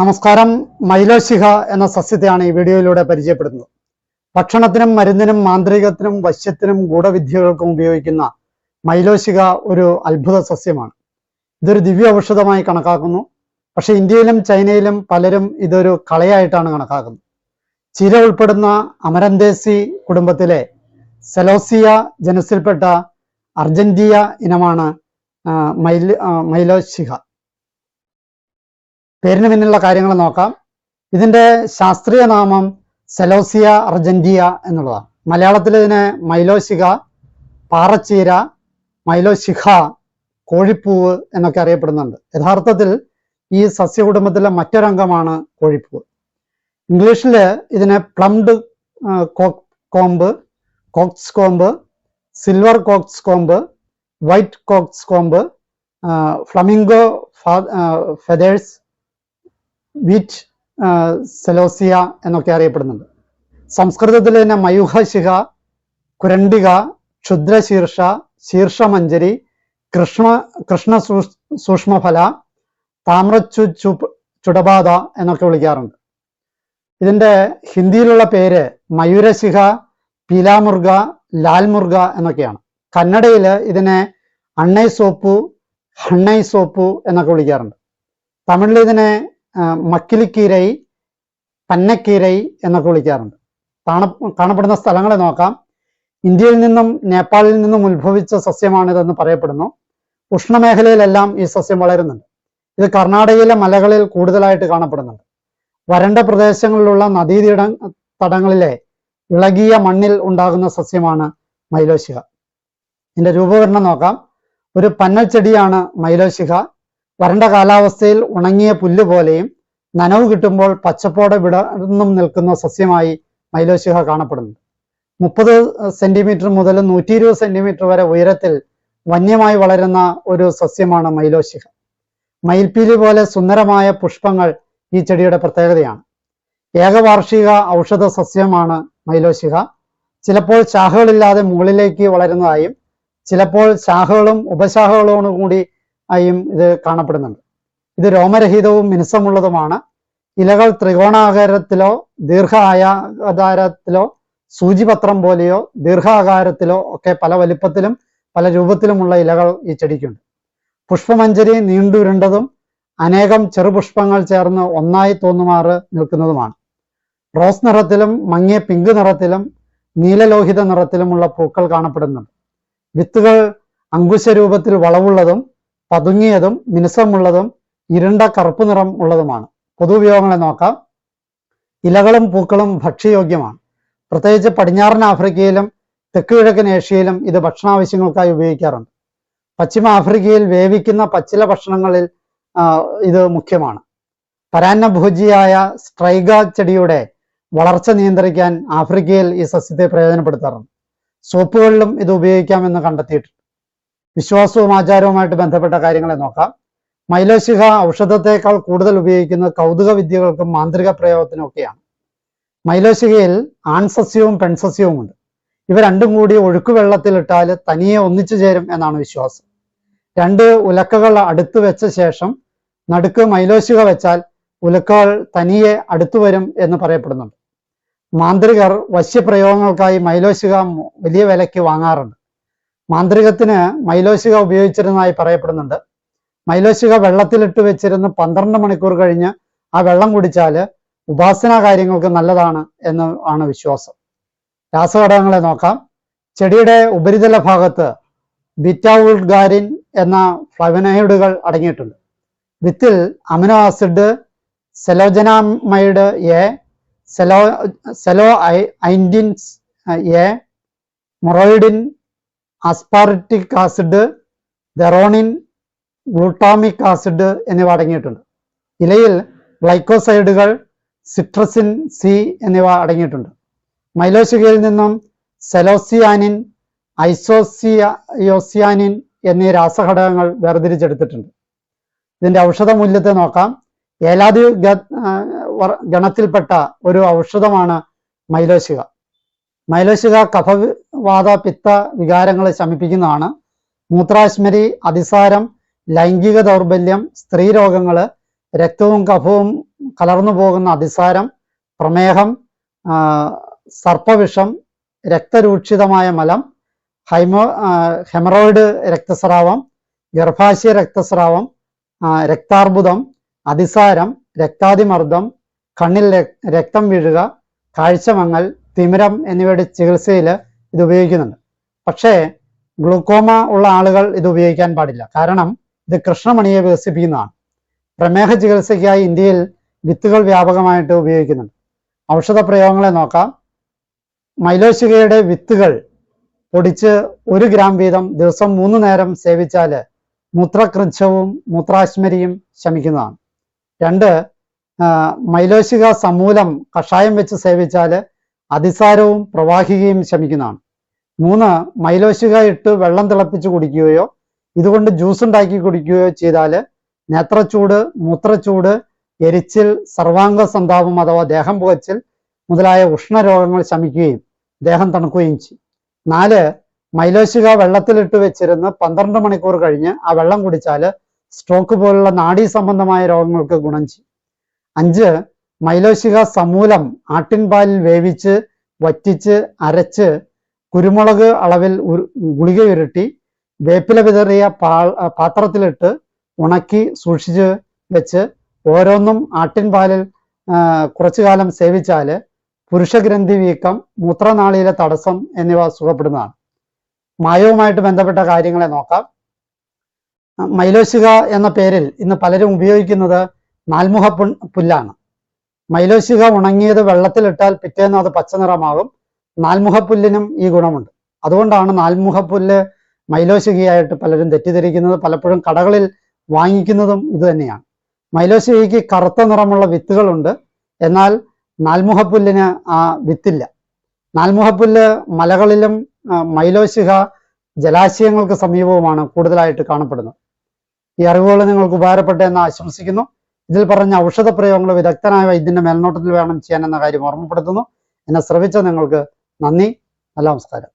നമസ്കാരം. മൈലോശിഖ എന്ന സസ്യത്തെയാണ് ഈ വീഡിയോയിലൂടെ പരിചയപ്പെടുന്നത്. ഭക്ഷണത്തിനും മരുന്നിനും മാന്ത്രികത്തിനും വശ്യത്തിനും ഗൂഢവിദ്യകൾക്കും ഉപയോഗിക്കുന്ന മൈലോശിക ഒരു അത്ഭുത സസ്യമാണ്. ഇതൊരു ദിവ്യ ഔഷധമായി കണക്കാക്കുന്നു. പക്ഷെ ഇന്ത്യയിലും ചൈനയിലും പലരും ഇതൊരു കളയായിട്ടാണ് കണക്കാക്കുന്നത്. ചീര ഉൾപ്പെടുന്ന അമരന്തേസി കുടുംബത്തിലെ സെലോസിയ ജനസിൽപ്പെട്ട അർജന്റീയ ഇനമാണ് മൈലോശിഹ. പേരിന് പിന്നിലുള്ള കാര്യങ്ങൾ നോക്കാം. ഇതിന്റെ ശാസ്ത്രീയ നാമം സെലോസിയ അർജന്റിയ എന്നുള്ളതാണ്. മലയാളത്തിൽ ഇതിനെ മൈലോശിക പാറച്ചീര മൈലോശിഖ കോഴിപ്പൂവ് എന്നൊക്കെ അറിയപ്പെടുന്നുണ്ട്. യഥാർത്ഥത്തിൽ ഈ സസ്യകുടുംബത്തിലെ മറ്റൊരംഗമാണ് കോഴിപ്പൂവ്. ഇംഗ്ലീഷിൽ ഇതിനെ plumed comb cockscomb silver cockscomb white cockscomb flamingo feathers wheat celosia എന്നൊക്കെ അറിയപ്പെടുന്നുണ്ട്. സംസ്കൃതത്തിൽ തന്നെ മയൂഹശിഖ കുരണ്ടിക ക്ഷുദ്രശീർഷ ശീർഷമഞ്ജരി കൃഷ്ണ കൃഷ്ണ സൂക്ഷ്മഫല താമ്രച്ചു ചുടബാധ എന്നൊക്കെ വിളിക്കാറുണ്ട്. ഇതിന്റെ ഹിന്ദിയിലുള്ള പേര് മയൂരശിഖ പീലാമുർഗ ലാൽമുർഗ എന്നൊക്കെയാണ്. കന്നഡയിൽ ഇതിനെ അണ്ണൈ സോപ്പു ഹണ്ണൈ സോപ്പു എന്നൊക്കെ വിളിക്കാറുണ്ട്. തമിഴിൽ ഇതിനെ മക്കിലിക്കീരൈ പന്നക്കീരൈ എന്നൊക്കെ വിളിക്കാറുണ്ട്. കാണ കാണപ്പെടുന്ന സ്ഥലങ്ങളെ നോക്കാം. ഇന്ത്യയിൽ നിന്നും നേപ്പാളിൽ നിന്നും ഉത്ഭവിച്ച സസ്യമാണിതെന്ന് പറയപ്പെടുന്നു. ഉഷ്ണമേഖലയിലെല്ലാം ഈ സസ്യം വളരുന്നുണ്ട്. ഇത് കർണാടകയിലെ മലകളിൽ കൂടുതലായിട്ട് കാണപ്പെടുന്നുണ്ട്. വരണ്ട പ്രദേശങ്ങളിലുള്ള നദീതീട തടങ്ങളിലെ ഇളകിയ മണ്ണിൽ ഉണ്ടാകുന്ന സസ്യമാണ് മൈലോശിക ഇതിന്റെ രൂപകരണം നോക്കാം. ഒരു പന്നൽ ചെടിയാണ് മൈലോശിക വരണ്ട കാലാവസ്ഥയിൽ ഉണങ്ങിയ പുല്ല് പോലെയും നനവ് കിട്ടുമ്പോൾ പച്ചപ്പോടെ വിടർന്നും നിൽക്കുന്ന സസ്യമായി മൈലോശിഹ കാണപ്പെടുന്നു. മുപ്പത് സെന്റിമീറ്റർ മുതൽ നൂറ്റി ഇരുപത് സെന്റിമീറ്റർ വരെ ഉയരത്തിൽ വന്യമായി വളരുന്ന ഒരു സസ്യമാണ് മൈലോശിഹ. മയിൽപ്പീലി പോലെ സുന്ദരമായ പുഷ്പങ്ങൾ ഈ ചെടിയുടെ പ്രത്യേകതയാണ്. ഏകവാർഷിക ഔഷധ സസ്യമാണ് മൈലോശിഹ. ചിലപ്പോൾ ശാഖകളില്ലാതെ മുകളിലേക്ക് വളരുന്നതായും ചിലപ്പോൾ ശാഖകളും ഉപശാഖകളോടും കൂടി ആയും ഇത് കാണപ്പെടുന്നുണ്ട്. ഇത് രോമരഹിതവും മിനുസമുള്ളതുമാണ്. ഇലകൾ ത്രികോണാകാരത്തിലോ ദീർഘ ആകാരത്തിലോ സൂചിപത്രം പോലെയോ ദീർഘാകാരത്തിലോ ഒക്കെ പല വലിപ്പത്തിലും പല രൂപത്തിലുമുള്ള ഇലകൾ ഈ ചെടിക്കുണ്ട്. പുഷ്പമഞ്ജരി നീണ്ടുരുണ്ടതും അനേകം ചെറുപുഷ്പങ്ങൾ ചേർന്ന് ഒന്നായി തോന്നുമാറ് നിൽക്കുന്നതുമാണ്. റോസ് നിറത്തിലും മങ്ങിയ പിങ്ക് നിറത്തിലും നീലലോഹിത നിറത്തിലുമുള്ള പൂക്കൾ കാണപ്പെടുന്നുണ്ട്. വിത്തുകൾ അങ്കുശ രൂപത്തിൽ വളവുള്ളതും പതുങ്ങിയതും മിനുസമുള്ളതും ഇരുണ്ട കറുപ്പ് നിറം ഉള്ളതുമാണ്. പൊതുപയോഗങ്ങളെ നോക്കാം. ഇലകളും പൂക്കളും ഭക്ഷ്യയോഗ്യമാണ്. പ്രത്യേകിച്ച് പടിഞ്ഞാറൻ ആഫ്രിക്കയിലും തെക്ക് കിഴക്കൻ ഏഷ്യയിലും ഇത് ഭക്ഷണാവശ്യങ്ങൾക്കായി ഉപയോഗിക്കാറുണ്ട്. പശ്ചിമ ആഫ്രിക്കയിൽ വേവിക്കുന്ന പച്ചില ഭക്ഷണങ്ങളിൽ ഇത് മുഖ്യമാണ്. പരാന്നഭോജിയായ സ്ട്രൈഗ ചെടിയുടെ വളർച്ച നിയന്ത്രിക്കാൻ ആഫ്രിക്കയിൽ ഈ സസ്യത്തെ പ്രയോജനപ്പെടുത്താറുണ്ട്. സോപ്പുകളിലും ഇത് ഉപയോഗിക്കാമെന്ന് കണ്ടെത്തിയിട്ടുണ്ട്. വിശ്വാസവും ആചാരവുമായിട്ട് ബന്ധപ്പെട്ട കാര്യങ്ങളെ നോക്കാം. മൈലശിഖ ഔഷധത്തെക്കാൾ കൂടുതൽ ഉപയോഗിക്കുന്നത് കൗതുക വിദ്യകൾക്കും മാന്ത്രിക പ്രയോഗത്തിനും ഒക്കെയാണ്. മൈലശിഖയിൽ ആൺസസ്യവും പെൺസസ്യവും ഉണ്ട്. ഇവ രണ്ടും കൂടി ഒഴുക്ക് വെള്ളത്തിലിട്ടാൽ തനിയെ ഒന്നിച്ചു ചേരും എന്നാണ് വിശ്വാസം. രണ്ട് ഉലക്കകൾ അടുത്തു വെച്ച ശേഷം നടുക്ക് മൈലോശിക വെച്ചാൽ ഉലക്കകൾ തനിയെ അടുത്തു വരും എന്ന് പറയപ്പെടുന്നുണ്ട്. മാന്ത്രികർ വശ്യപ്രയോഗങ്ങൾക്കായി മൈലോശിക വലിയ വിലയ്ക്ക് വാങ്ങാറുണ്ട്. മാന്ത്രികത്തിന് മൈലോശിക ഉപയോഗിച്ചിരുന്നതായി പറയപ്പെടുന്നുണ്ട്. മൈലോശിക വെള്ളത്തിലിട്ട് വെച്ചിരുന്ന് പന്ത്രണ്ട് മണിക്കൂർ കഴിഞ്ഞ് ആ വെള്ളം കുടിച്ചാൽ ഉപാസനാ കാര്യങ്ങൾക്ക് നല്ലതാണ് എന്ന് ആണ് വിശ്വാസം. രാസഘടകങ്ങളെ നോക്കാം. ചെടിയുടെ ഉപരിതല ഭാഗത്ത് ബിറ്റാവുൾഗാരിൻ എന്ന ഫ്ലവനൈഡുകൾ അടങ്ങിയിട്ടുണ്ട്. വിത്തിൽ അമിനോ ആസിഡ് സെലോജനാമൈഡ് എ സെലോ സെലോ ഐൻഡിൻസ് എ മൊറോയിഡിൻ aspartic acid threonine glutamic acid എന്നിവ അടങ്ങിയിട്ടുണ്ട്. ഇലയിൽ ഗ്ലൈക്കോസൈഡുകൾ സിട്രസിൻ സി എന്നിവ അടങ്ങിയിട്ടുണ്ട്. മൈലോശികയിൽ നിന്നും സെലോസിയാനിൻ ഐസോസിയോസിയാനിൻ എന്നീ രാസഘടകങ്ങൾ വേർതിരിച്ചെടുത്തിട്ടുണ്ട്. ഇതിന്റെ ഔഷധ മൂല്യത്തെ നോക്കാം. ഏലാദി ഗണത്തിൽപ്പെട്ട ഒരു ഔഷധമാണ് മൈലോശിക. മൈലോശിക കഫവാത പിത്ത വികാരങ്ങളെ ശമിപ്പിക്കുന്നതാണ്. മൂത്രാശ്മരി അതിസാരം ലൈംഗിക ദൗർബല്യം സ്ത്രീരോഗങ്ങൾ രക്തവും കഫവും കലർന്നു പോകുന്ന അതിസാരം പ്രമേഹം സർപ്പവിഷം രക്തരൂക്ഷിതമായ മലം ഹൈമോ ഹെമറോയിഡ് രക്തസ്രാവം ഗർഭാശയ രക്തസ്രാവം രക്താർബുദം അതിസാരം രക്താതിമർദ്ദം കണ്ണിൽ രക്തം വീഴുക കാഴ്ചമങ്ങൽ തിമിരം എന്നിവയുടെ ചികിത്സയിൽ ഇത് ഉപയോഗിക്കുന്നുണ്ട്. പക്ഷേ ഗ്ലൂക്കോമ ഉള്ള ആളുകൾ ഇത് ഉപയോഗിക്കാൻ പാടില്ല. കാരണം ഇത് കൃഷ്ണമണിയെ വികസിപ്പിക്കുന്നതാണ്. പ്രമേഹ ചികിത്സയ്ക്കായി ഇന്ത്യയിൽ വിത്തുകൾ വ്യാപകമായിട്ട് ഉപയോഗിക്കുന്നുണ്ട്. ഔഷധ പ്രയോഗങ്ങളെ നോക്കാം. മൈലോശികയുടെ വിത്തുകൾ പൊടിച്ച് ഒരു ഗ്രാം വീതം ദിവസം മൂന്ന് നേരം സേവിച്ചാൽ മൂത്രകൃച്ഛവും മൂത്രാശ്മരിയും ശമിക്കുന്നതാണ്. രണ്ട് മൈലോശിക സമൂലം കഷായം വെച്ച് സേവിച്ചാൽ അതിസാരവും പ്രവാഹികയും ശമിക്കുന്നതാണ്. മൂന്ന് മൈലോശിക ഇട്ട് വെള്ളം തിളപ്പിച്ച് കുടിക്കുകയോ ഇതുകൊണ്ട് ജ്യൂസ് ഉണ്ടാക്കി കുടിക്കുകയോ ചെയ്താൽ നേത്രച്ചൂട് മൂത്രച്ചൂട് എരിച്ചിൽ സർവാംഗ സന്താപം അഥവാ ദേഹം പുകച്ചിൽ മുതലായ ഉഷ്ണരോഗങ്ങൾ ശമിക്കുകയും ദേഹം തണുക്കുകയും ചെയ്യും. നാല് മൈലോശിക വെള്ളത്തിലിട്ട് വെച്ചിരുന്ന് പന്ത്രണ്ട് മണിക്കൂർ കഴിഞ്ഞ് ആ വെള്ളം കുടിച്ചാൽ സ്ട്രോക്ക് പോലുള്ള നാഡീ സംബന്ധമായ രോഗങ്ങൾക്ക് ഗുണം ചെയ്യും. അഞ്ച് മൈലോശിക സമൂലം ആട്ടിൻപാലിൽ വേവിച്ച് വറ്റിച്ച് അരച്ച് കുരുമുളക് അളവിൽ ഗുളികയുരുട്ടി വേപ്പില വിതറിയ പാത്രത്തിലിട്ട് ഉണക്കി സൂക്ഷിച്ച് വെച്ച് ഓരോന്നും ആട്ടിൻപാലിൽ കുറച്ചു കാലം സേവിച്ചാൽ പുരുഷഗ്രന്ഥി വീക്കം മൂത്രനാളിയിലെ തടസ്സം എന്നിവ സുഖപ്പെടുന്നതാണ്. മായവുമായിട്ട് ബന്ധപ്പെട്ട കാര്യങ്ങളെ നോക്കാം. മൈലോശിക എന്ന പേരിൽ ഇന്ന് പലരും ഉപയോഗിക്കുന്നത് നാൽമുഖ പുല്ലാണ്. മൈലോശിക ഉണങ്ങിയത് വെള്ളത്തിലിട്ടാൽ പിറ്റേന്ന് അത് പച്ച നിറമാകും. നാൽമുഖപ്പുല്ലിനും ഈ ഗുണമുണ്ട്. അതുകൊണ്ടാണ് നാൽമുഖപ്പുല്ല് മൈലോശികയായിട്ട് പലരും തെറ്റിദ്ധരിക്കുന്നത്. പലപ്പോഴും കടകളിൽ വാങ്ങിക്കുന്നതും ഇത് തന്നെയാണ്. മൈലോശികയ്ക്ക് കറുത്ത നിറമുള്ള വിത്തുകളുണ്ട്. എന്നാൽ നാൽമുഖപ്പുല്ലിന് ആ വിത്തില്ല. നാൽമുഖപ്പുല്ല് മലകളിലും മൈലോശിക ജലാശയങ്ങൾക്ക് സമീപവുമാണ് കൂടുതലായിട്ട് കാണപ്പെടുന്നത്. ഈ അറിവുകൾ നിങ്ങൾക്ക് ഉപകാരപ്പെട്ടെന്ന് ആശംസിക്കുന്നു. ഇതിൽ പറഞ്ഞ ഔഷധ പ്രയോഗങ്ങൾ വിദഗ്ധനായ വൈദ്യന്റെ മേൽനോട്ടത്തിൽ വേണം ചെയ്യാൻ എന്ന കാര്യം ഓർമ്മപ്പെടുത്തുന്നു. എന്നെ ശ്രവിച്ച നിങ്ങൾക്ക് നന്ദി. നല്ല നമസ്കാരം.